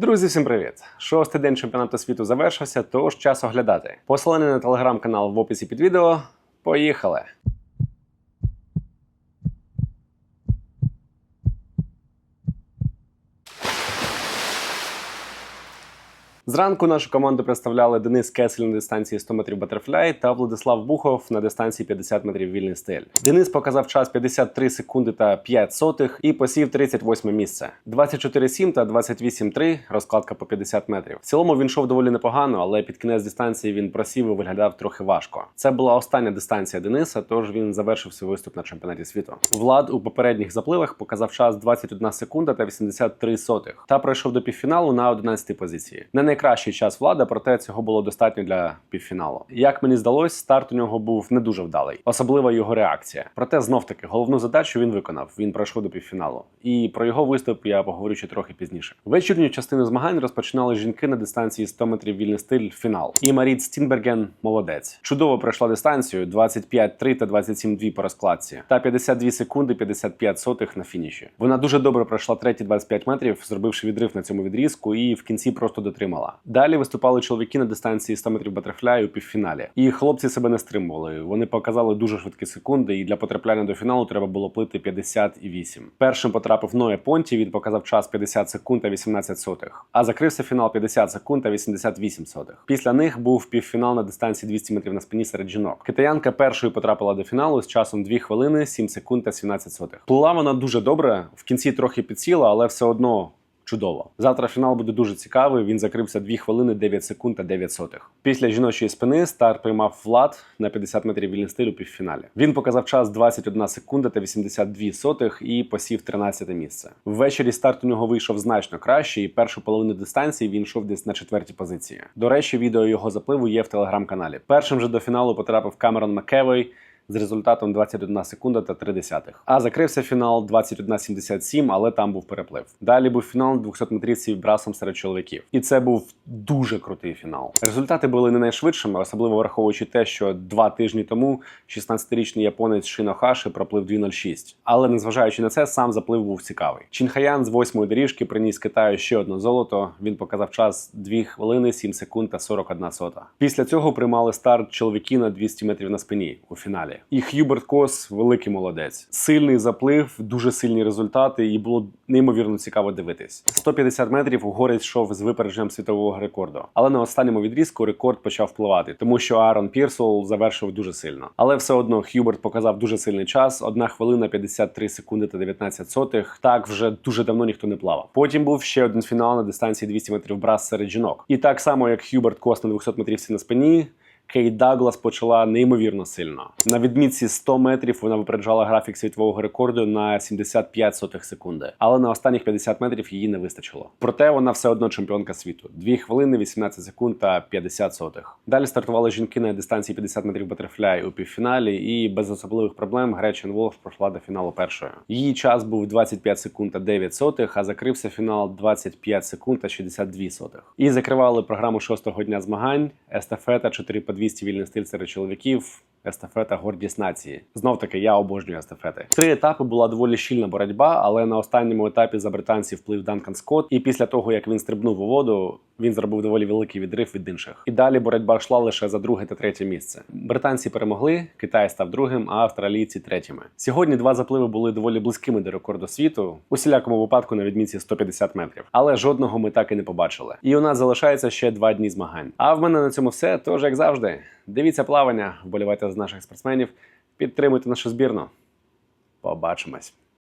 Друзі, всім привіт! Шостий день чемпіонату світу завершився, тож час оглядати. Посилання на телеграм-канал в описі під відео. Поїхали! Зранку нашу команду представляли Денис Кесель на дистанції 100 метрів батерфляй та Владислав Бухов на дистанції 50 метрів вільний стиль. Денис показав час 53 секунди та 5 сотих і посів 38 місце. 24-7 та 28-3 розкладка по 50 метрів. В цілому він йшов доволі непогано, але під кінець дистанції він просів і виглядав трохи важко. Це була остання дистанція Дениса, тож він завершив свій виступ на чемпіонаті світу. Влад у попередніх запливах показав час 21 секунда та 83 сотих та пройшов до півфіналу на 11 позиції. Не найкращий час влада, проте цього було достатньо для півфіналу. Як мені здалось, старт у нього був не дуже вдалий, особливо його реакція. Проте знов таки головну задачу він виконав. Він пройшов до півфіналу. І про його виступ я поговорю ще трохи пізніше. Вечірню частину змагань розпочинали жінки на дистанції 100 метрів вільний стиль фінал. І Маріт Стінберген молодець. Чудово пройшла дистанцію 25-3 та 27-2 по розкладці, та 52 секунди 55 сотих на фініші. Вона дуже добре пройшла треті 25 метрів, зробивши відрив на цьому відрізку, і в кінці просто дотримала. Далі виступали чоловіки на дистанції 100 метрів батерфляю у півфіналі. І хлопці себе не стримували. Вони показали дуже швидкі секунди, і для потрапляння до фіналу треба було плити 58. Першим потрапив Ноє Понті. Він показав час 50 секунд та 18 сотих. А закрився фінал 50 секунд та 88 сотих. Після них був півфінал на дистанції 200 метрів на спині серед жінок. Китаянка першою потрапила до фіналу з часом 2 хвилини, 7 секунд та 17 сотих. Плила вона дуже добре. В кінці трохи підсіла, але все одно. Чудово. Завтра фінал буде дуже цікавий. Він закрився 2 хвилини 9 секунд та 9 сотих. Після жіночої спини старт приймав Влад на 50 метрів вільний стиль у півфіналі. Він показав час 21 секунда та 82 сотих і посів 13 місце. Ввечері старт у нього вийшов значно краще, і першу половину дистанції він йшов десь на четвертій позиції. До речі, відео його запливу є в телеграм-каналі. Першим же до фіналу потрапив Камерон Макевой з результатом 21 секунда та 3 десятих. А закрився фінал 21.77, але там був переплив. Далі був фінал 200-метрівців брасом серед чоловіків. І це був дуже крутий фінал. Результати були не найшвидшими, особливо враховуючи те, що два тижні тому 16-річний японець Шино Хаши проплив 2.06. Але незважаючи на це, сам заплив був цікавий. Чінхаян з восьмої доріжки приніс Китаю ще одне золото. Він показав час 2 хвилини, 7 секунд та 41 сота. Після цього приймали старт чоловіки на 200 метрів на спині у фіналі. І Х'юберт Кос великий молодець. Сильний заплив, дуже сильні результати, і було неймовірно цікаво дивитись. 150 метрів угорець йшов з випередженням світового рекорду. Але на останньому відрізку рекорд почав впливати, тому що Аарон Пірсол завершив дуже сильно. Але все одно Х'юберт показав дуже сильний час: 1 хвилина 53 секунди та 19 сотих. Так вже дуже давно ніхто не плавав. Потім був ще один фінал на дистанції 200 метрів брас серед жінок. І так само, як Х'юберт Кос на 200 метрівці на спині. Кейт Даглас почала неймовірно сильно. На відмітці 100 метрів вона випереджала графік світового рекорду на 75 сотих секунди, але на останніх 50 метрів її не вистачило. Проте вона все одно чемпіонка світу. 2 хвилини, 18 секунд та 50 сотих. Далі стартували жінки на дистанції 50 метрів батерфляй у півфіналі, і без особливих проблем Гречен Волф пройшла до фіналу першою. Її час був 25 секунд та 9 сотих, а закрився фінал 25 секунд та 62 сотих. І закривали програму шостого дня змагань естафета 4 по 200 вільний стиль серед чоловіків. Естафета гордість нації. Знов таки, я обожнюю естафети. Три етапи була доволі щільна боротьба, але на останньому етапі за британців вплив Данкан Скотт. І після того, як він стрибнув у воду, він зробив доволі великий відрив від інших. І далі боротьба йшла лише за друге та третє місце. Британці перемогли, Китай став другим, а австралійці третіми. Сьогодні два запливи були доволі близькими до рекорду світу, у всілякому випадку на відмітці 150 метрів. Але жодного ми так і не побачили. І у нас залишається ще два дні змагань. А в мене на цьому все. Тож, як завжди, дивіться плавання, вболівайте з наших спортсменів, підтримуйте нашу збірну. Побачимось.